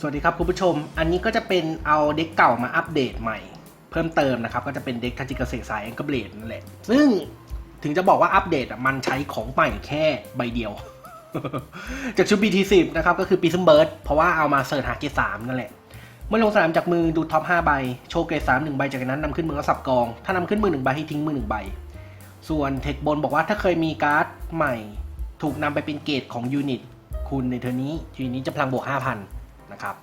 สวัสดีครับคุณผู้ชม อันนี้ก็จะเป็นเอาเด็กเก่ามาอัปเดตใหม่ เพิ่มเติมนะครับ ก็จะเป็นเด็กทัจิกเกษตรสายแองเก b เบลดนั่นแหละ ซึ่งถึงจะบอกว่าอัปเดตอะมันใช้ของใหม่แค่ใบเดียว จากชุด BT10 นะครับ ก็คือปีซึมเบิร์ดเพราะว่าเอามาเสิร์ชหาเกสามนั่นแหละ เมื่อลงสนามจากมือดูท็อป5ใบ โชว์เกสามหนึ่งใบจากนั้นนำขึ้นมือแล้วสับกอง ถ้านำขึ้นมือหนึ่งใบให้ทิ้งมือหนึ่งใบ ส่วนเทคบนบอกว่าถ้าเคยมีการ์ดใหม่ ถูกนำไปเป็นเกรดของยูนิตคุณในเทอร์นี้ยูนิตนี้จะพลังบวก5,000 นะครับ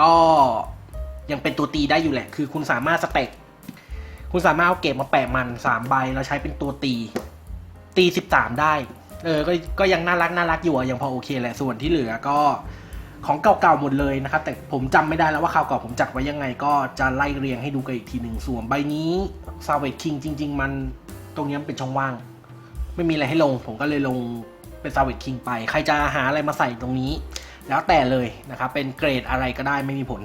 ก็ยังเป็นตัวตีได้อยู่แหละ คือคุณสามารถสเต็กคุณสามารถเอาเกรดมาแปะมัน3ใบแล้วใช้เป็นตัวตี ตี13ได้ เออ ก็ก็ยังน่ารักน่ารักอยู่อะยังพอโอเคแหละ ส่วนที่เหลือก็ของเก่าๆหมดเลยนะครับ แต่ผมจำไม่ได้แล้วว่าคราวเก่อนผมจัดไว้ยังไง ก็จะไล่เรียงให้ดูกันอีกทีหนึ่งส่วนใบนี้ซาวเว k คิงจริง ๆ มันตรงนี้มันเป็นช่องว่าง ไม่มีอะไรให้ลง ผมก็เลยลงเป็นซาวเว k คิงไป ใครจะหาอะไรมาใส่ตรงนี้ แล้วแต่เลยนะครับเป็นเกรดอะไรก็ได้ไม่มีผล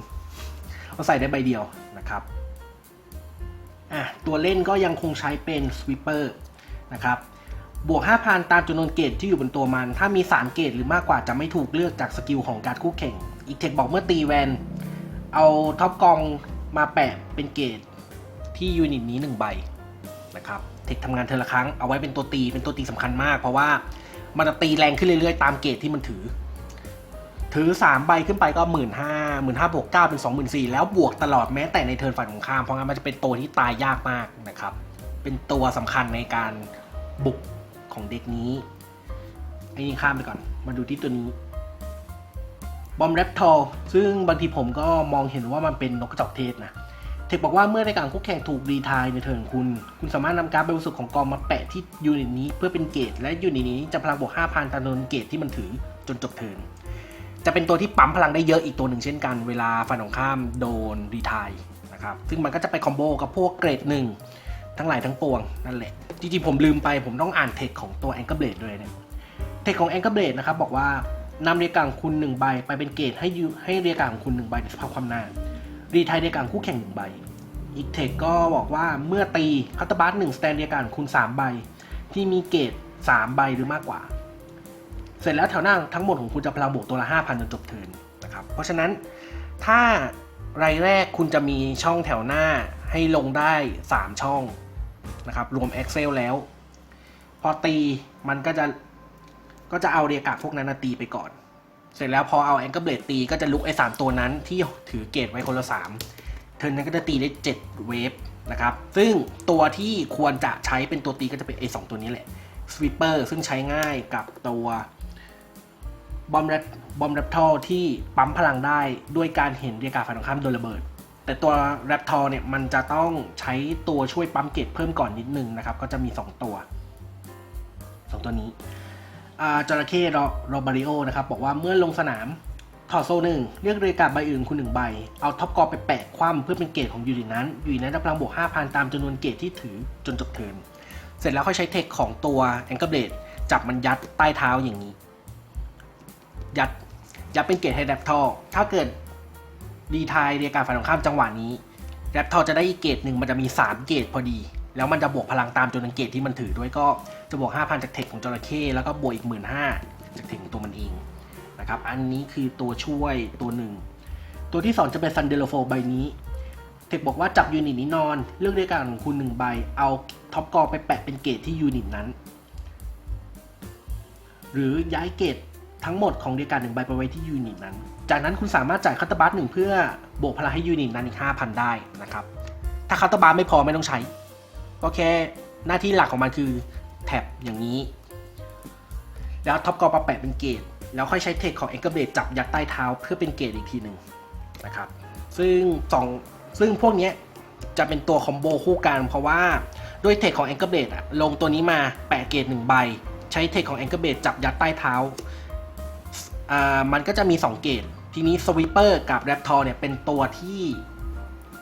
เราใส่ได้ใบเดียวนะครับอะตัวเล่นก็ยังคงใช้เป็นสวิปเปอร์นะครับบวก 5,000 ตามจำนวนเกรดที่อยู่บนตัวมัน ถ้ามี 3 เกรดหรือมากกว่าจะไม่ถูกเลือกจากสกิลของการคู่แข่ง อีกเทคบอกเมื่อตีแวน เอาท็อปกองมาแปะเป็นเกรดที่ยูนิตนี้ 1 ใบนะครับ เทคทำงานเทอละครั้ง เอาไว้เป็นตัวตี เป็นตัวตีสำคัญมาก เพราะว่ามันจะตีแรงขึ้นเรื่อยๆ ตามเกรดที่มันถือ ถือ 3 ใบขึ้นไปก็หมื่นห้าหมื่นห้าบวกเก้าเป็นสองหมื่นสี่แล้วบวกตลอดแม้แต่ในเทิร์นฝั่งของข้ามเพราะงั้นมันจะเป็นตัวที่ตายยากมากนะครับ เป็นตัวสำคัญในการบุกของเด็กนี้ไอ้นี่ข้ามไปก่อน มาดูที่ตัวนี้บอมแรปทอลซึ่งบางทีผมก็มองเห็นว่ามันเป็นนกกระจอกเทศนะเทคบอกว่าเมื่อในการคู่แข่งถูกรีทายในเทิร์นคุณ คุณสามารถนำการ์ดใบสุดของกองมาแปะที่ยูนิตนี้เพื่อเป็นเกรดและยูนิตนี้จะพลังบวก 5,000ตามจำนวนเกรดที่มันถือจนจบเทิร์น จะเป็นตัวที่ปั๊มพลังได้เยอะอีกตัวหนึ่งเช่นกันเวลาฝ่ายตรงข้ามโดนรีทายนะครับซึ่งมันก็จะไปคอมโบกับพวกเกรดหนึ่งทั้งหลายทั้งปวงนั่นแหละ จริงๆ ผมลืมไปผมต้องอ่านเทคของตัวแองเกิลเบลดด้วยเนี่ยเทคของแองเกิลเบลดนะครับบอกว่านำเรียกางคุณหนึ่งใบ ไปเป็นเกรดให้ให้เรียกางคุณหนึ่งใบในสภาพความน้ารีไทายเรียกางคู่แข่งหนึ่งใบ อีกเทคก็บอกว่าเมื่อตีคัตเตอร์บัสหนึ่งสแตนเรียกางคุณสามใบ ที่มีเกรดสามใบหรือมากกว่า เสร็จแล้วแถวหน้าทั้งหมดของคุณจะพลังบวกตัวละ 5,000จนจบเทิร์นนะครับ เพราะฉะนั้นถ้ารายแรกคุณจะมีช่องแถวหน้าให้ลงได้ 3 ช่องนะครับ รวม Excel แล้ว พอตีมันก็จะก็จะเอาเรียกากพวกนั้นตีไปก่อน เสร็จแล้วพอเอาแองเกิลเบลดตีก็จะลุกไอ้สามตัวนั้นที่ถือเกตไว้คนละสามเทิร์นนั้นก็จะตีได้ 7 เวฟนะครับ ซึ่งตัวที่ควรจะใช้เป็นตัวตีก็จะเป็นไอ้สองตัวนี้แหละสวิปเปอร์ซึ่งใช้ง่ายกับตัว บอมแรปบอมแรปทอที่ปั๊มพลังได้ด้วยการเห็นเรียการฝ่ายตรงข้ามโดนระเบิด แต่ตัวแรปทอเนี่ยมันจะต้องใช้ตัวช่วยปั๊มเกตเพิ่มก่อนนิดนึงนะครับ ก็จะมี 2 ตัว 2 ตัวนี้อ่าจระเข้โรบาริโอนะครับบอกว่าเมื่อลงสนามถอดโซ่หนึ่งเรียกเรียการใบอื่นคุณหนึ่งใบ เอาท็อปกอไปแปะคว่ำเพื่อเป็นเกตของยูนินั้นยูนินั้นได้พลังบวก 5,000 ตามจำนวนเกตที่ถือจนจบเทิร์นเสร็จแล้วค่อยใช้เทคของตัวแองเกิลเบลดจับมันยัดใต้เท้าอย่างนี้ ยัดยัดเป็นเกตให้แรปทอถ้าเกิดรีไทายเรียกการฝ่ายตรงข้ามจังหวะนี้แรปทอจะได้อีกเกตหนึ่งมันจะมี 3 เกตพอดี แล้วมันจะบวกพลังตามจำนวนเกตที่มันถือด้วยก็จะบวก 5,000 จากเทคของจระเข้แล้วก็บวกอีก 15,000จากเทคของตัวมันเองนะครับอันนี้คือตัวช่วยตัวหนึ่ง ตัวที่ 2 จะเป็นซันเดโลโฟใบนี้เทคบอกว่าจับยูนิตนี้นอน เลือกเรียกการของคุณหนึ่งใบเอาท็อปกอไปแปะเป็นเกตที่ยูนิตนั้น หรือย้ายเกต ทั้งหมดของเรียการหนึ่งใบไปไว้ที่ยูนิตนั้น จากนั้นคุณสามารถจ่ายคัตเตอร์บัสหนึ่งเพื่อบวกพลังให้ยูนิตนั้นอีก 5,000 ได้นะครับ ถ้าคัตเตอร์บัสไม่พอไม่ต้องใช้ก็แค่หน้าที่หลักของมันคือแท็บอย่างนี้ แล้วท็อปกอมาแปะเป็นเกตแล้วค่อยใช้เทคของเอ็กเกอร์เบดจับยัดใต้เท้าเพื่อเป็นเกตอีกทีหนึ่งนะครับ ซึ่งสองซึ่งพวกนี้จะเป็นตัวคอมโบคู่กันเพราะว่าด้วยเทคของ a องเกิลเบดอะลงตัวนี้มาแปะเกตหนึ่งใบ ใช้เทคของ a องเกิลเบดจับยัดใต้เท้า อ่ามันก็จะมี 2 เกตทีนี้สวิปเปอร์กับแรปทอร์เนี่ยเป็นตัวที่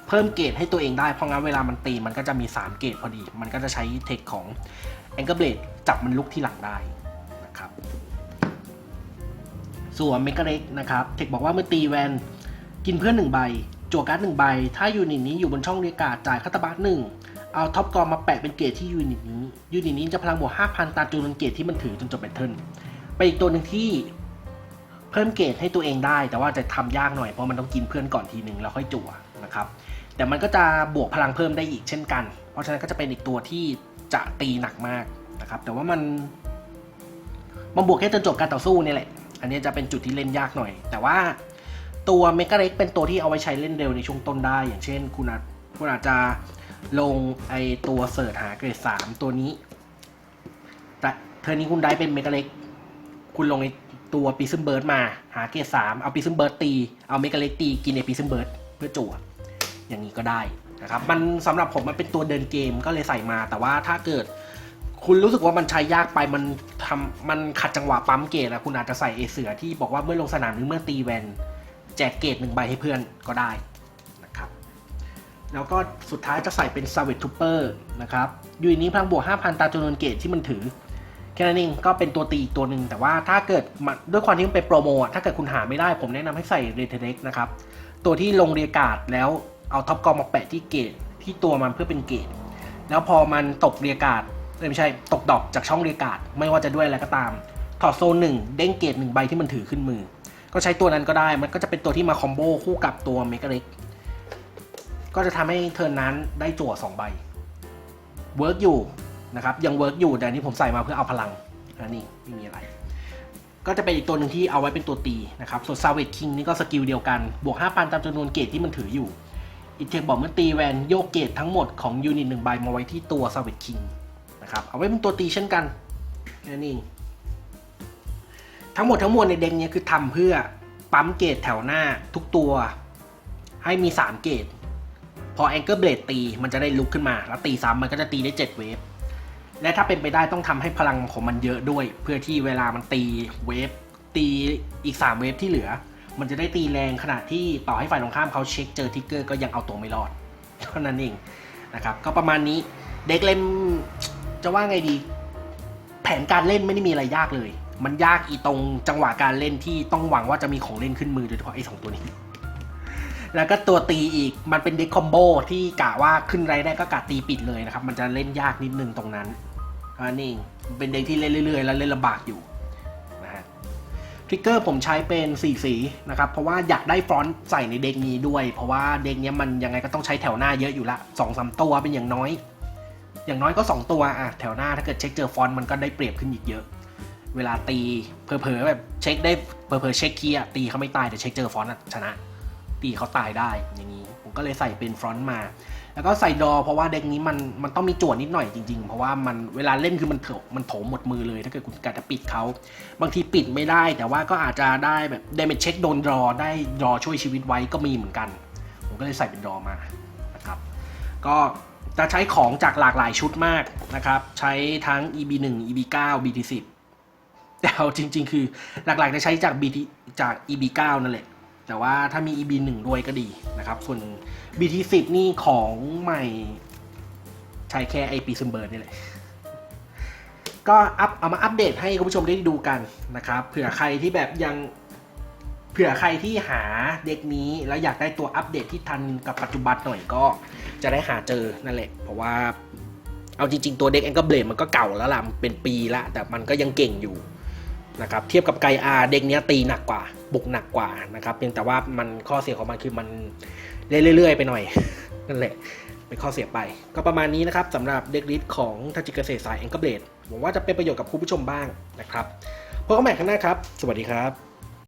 เพิ่มเกตให้ตัวเองได้ เพราะงั้นเวลามันตีมันก็จะมี 3 เกตพอดี มันก็จะใช้เทคของ a องเกิลเบดจับมันลุกที่หลังได้นะครับ ส่วนเมกาเล็กนะครับ เทคบอกว่าเมื่อตีแวนกินเพื่อนหนึ่งใบ จั่วการ์ดหนึ่งใบ ถ้ายูนิตนี้อยู่บนช่องเรียกาจ่ายคัตเตอร์บัสหนึ่งเอาท็อปกอมาแปะเป็นเกรดที่ยูนิตนี้ ยูนิตนี้จะพลังบวก 5,000ตามจำนวนเกรดที่มันถือจนจบแบทเทิลไปอีกตัวหนึ่งที่ เพิ่มเกรดให้ตัวเองได้ แต่ว่าจะทำยากหน่อยเพราะมันต้องกินเพื่อนก่อนทีหนึ่งแล้วค่อยจั่วนะครับแต่มันก็จะบวกพลังเพิ่มได้อีกเช่นกัน เพราะฉะนั้นก็จะเป็นอีกตัวที่จะตีหนักมากนะครับแต่ว่ามันมันบวกแค่จนจบการต่อสู้นี่แหละ อันนี้จะเป็นจุดที่เล่นยากหน่อย แต่ว่าตัวเมกาเล็กเป็นตัวที่เอาไว้ใช้เล่นเร็วในช่วงต้นได้ อย่างเช่น คุณอาจคุณอาจจะลงไอตัวเสิร์ชหาเกรดสามตัวนี้ แต่เทอร์นี้คุณได้เป็นเมกาเล็ก คุณลงไอ ตัวปีซึมเบิร์ดมา หาเกรดสามเอาปีซึมเบิร์ดตี เอาเมกาเล็กตีกินไอปีซึมเบิร์ดเพื่อจั่วอย่างนี้ก็ได้นะครับมันสำหรับผมมันเป็นตัวเดินเกมก็เลยใส่มา แต่ว่าถ้าเกิด คุณรู้สึกว่ามันใช้ยากไปมันทำมันขัดจังหวะปั๊มเกตแล้วคุณอาจจะใส่เอเสือที่บอกว่าเมื่อลงสนามหรือเมื่อตีแวนแจกเกตหนึ่งใบให้เพื่อนก็ได้นะครับแล้วก็สุดท้ายจะใส่เป็น s a v a g e Trooper นะครับอยู่ในนี้พลังบวก 5,000 ตามจำนวนเกตที่มันถือ ค่นั้นเองก็เป็นตัวตีอีกตัวหนึ่งแต่ว่าถ้าเกิดด้วยความที่มันเป็นโปรโมอะถ้าเกิดคุณหาไม่ได้ผมแนะนำให้ใส่เรเทเ e กนะครับ ตัวที่ลงเรียการ์ดแล้วเอาท็อปกองมาแปะที่เกตที่ตัวมันเพื่อเป็นเกตแล้วพอมันตกเรียการ์ดไม่ใช่ตกดอกจากช่องเรียการ์ดไม่ว่าจะด้วยอะไรก็ตาม ถอดโซนหนึ่งเด้งเกตหนึ่งใบที่มันถือขึ้นมือ ก็ใช้ตัวนั้นก็ได้มันก็จะเป็นตัวที่มาคอมโบคู่กับตัวเมกาเล็กก็จะทำให้เทิร์นนั้นได้จั่วสองใบเวิร์กอยู่ นะครับยังเวิร์กอยู่แต่นนี้ผมใส่มาเพื่อเอาพลังอันนี้ไม่มีอะไร ก็จะเป็นอีกตัวหนึ่งที่เอาไว้เป็นตัวตีนะครับส่วนซาเวตคิงนี่ก็สกิลเดียวกัน บวก 5,000 ตามจำนวนเกตที่มันถืออยู่อีเทคบอกเมื่อตีแวนโยกเกตทั้งหมดของยูนิตหนึ่งใบมาไว้ที่ตัวซาเวตคิงนะครับเอาไว้เป็นตัวตีเช่นกันแค่นี้ทั้งหมดทั้งมวลในเด็กเนี้ยคือทำเพื่อปั๊มเกตแถวหน้าทุกตัว ให้มี 3 เกตพอแองเกิลเบลดตีมันจะได้ลุกขึ้นมา แล้วตีซ้ำมันก็จะตีได้ 7 เวฟ และถ้าเป็นไปได้ต้องทำให้พลังของมันเยอะด้วย เพื่อที่เวลามันตีเวฟตีอีก 3 เวฟที่เหลือ มันจะได้ตีแรงขนาดที่ต่อให้ฝ่ายตรงข้ามเขาเช็คเจอทิกเกอร์ก็ยังเอาตัวไม่รอด เท่านั้นเองนะครับ ก็ประมาณนี้เด็กเล่มจะว่าไงดี แผนการเล่นไม่ได้มีอะไรยากเลย มันยากอีตรงจังหวะการเล่นที่ต้องหวังว่าจะมีของเล่นขึ้นมือโดยเฉพาะไอ้สองตัวนี้แล้วก็ตัวตีอีกมันเป็นเด็กคอมโบที่กะว่าขึ้นไรได้ก็กะตีปิดเลยนะครับ มันจะเล่นยากนิดนึงตรงนั้น นนี้เองเป็นเด็กที่เล่นเรื่อยๆ แล้วเล่นลำบากอยู่นะฮะทริกเกอร์ผมใช้เป็นสีสีนะครับ เพราะว่าอยากได้ฟรอนต์ใส่ในเด็กนี้ด้วย เพราะว่าเด็กนี้มันยังไงก็ต้องใช้แถวหน้าเยอะอยู่ละสองสามตัวเป็นอย่างน้อย อย่างน้อยก็ 2 ตัวอะแถวหน้าถ้าเกิดเช็คเจอฟอนต์มันก็ได้เปรียบขึ้นอีกเยอะ เวลาตีเผลอๆแบบเช็คได้เผลอๆเช็คคีย์ตีเขาไม่ตายแต่เช็คเจอฟอนต์ชนะ ตีเขาตายได้อย่างนี้ผมก็เลยใส่เป็นฟรอนต์มา แล้วก็ใส่ดอ เพราะว่าเด็กนี้มันมันต้องมีจวดนิดหน่อยจริงๆ เพราะว่ามันเวลาเล่นคือมันเถอะมันโถมหมดมือเลย ถ้าเกิดคุณกะจะปิดเขา บางทีปิดไม่ได้ แต่ว่าก็อาจจะได้แบบเดเมจเช็คโดนรอได้รอช่วยชีวิตไว้ก็มีเหมือนกัน ผมก็เลยใส่เป็นดรอมานะครับ ก็จะใช้ของจากหลากหลายชุดมากนะครับ ใช้ทั้ง EB1 EB9 BT10 แต่เอาจริง ๆ คือหลักๆจะใช้จาก BT จาก EB9 นั่นแหละ แต่ว่าถ้ามี EB1 ด้วยก็ดีนะครับ ส่วน BT10 นี่ของใหม่ใช้แค่ไอปีซึมเบิร์ดนี่แหละ ก็อัพเอามาอัปเดตให้คุณผู้ชมได้ดูกันนะครับ เผื่อใครที่แบบยังเผื่อใครที่หาเด็กนี้แล้วอยากได้ตัวอัปเดตที่ทันกับปัจจุบันหน่อยก็จะได้หาเจอนั่นแหละ เพราะว่าเอาจริง ๆ ตัวเด็กแองเกิลเบลดมันก็เก่าแล้วล่ะ เป็นปีละ แต่มันก็ยังเก่งอยู่ นะครับเทียบกับไกอาเด็กเนี้ยตีหนักกว่าบุกหนักกว่านะครับเพียงแต่ว่ามันข้อเสียของมันคือมันเรื่อยๆไปหน่อยนั่นแหละเป็นข้อเสียไป ก็ประมาณนี้นะครับสำหรับเด็กลิสของทัจิเกษตรสายแองเกิลเบลดหวังว่าจะเป็นประโยชน์กับคุณผู้ชมบ้างนะครับพบกันใหม่ครั้งหน้าครับ สวัสดีครับ